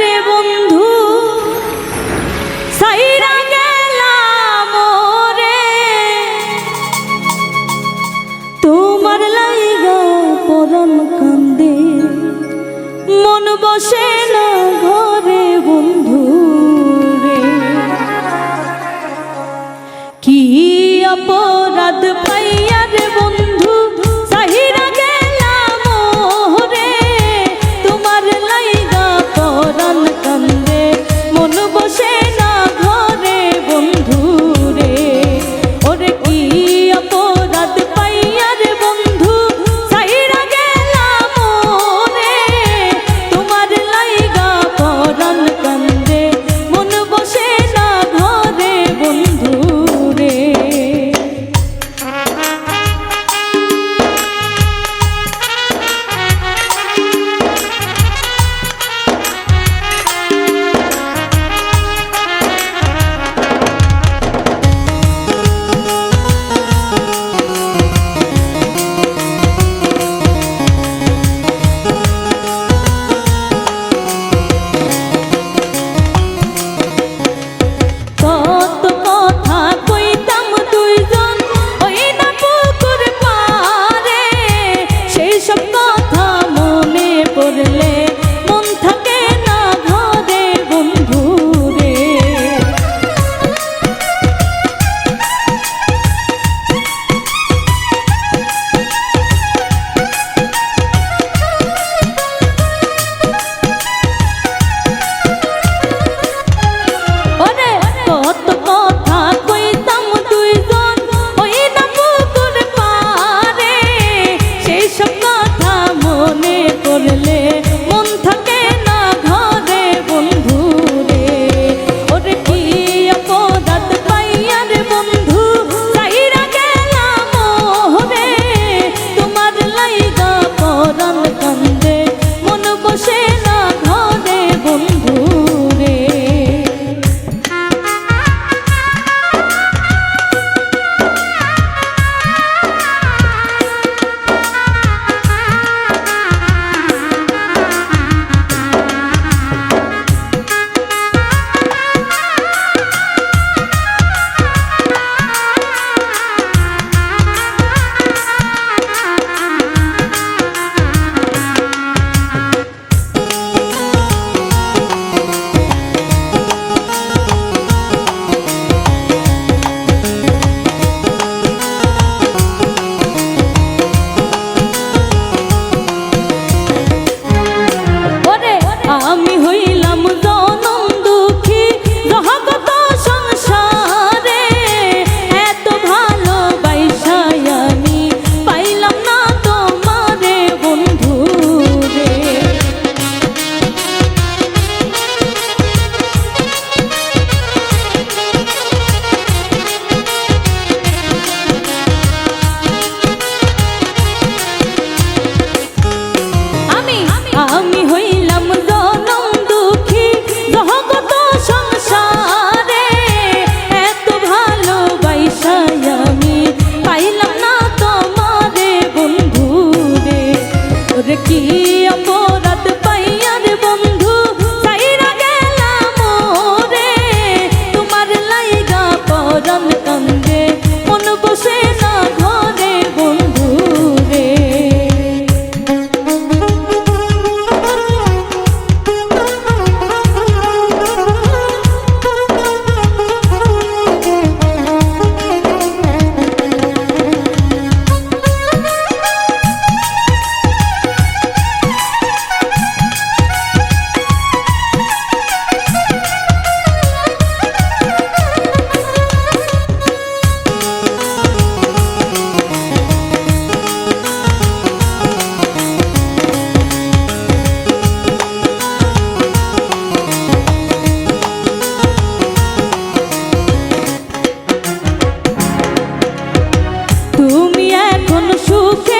রে বন্ধু, সাইরা গেলাম রে তোমার লাইগা পরম কান্দে, মন বসে না ঘরে বন্ধু রে। কি অপরাধ জীবন সুখ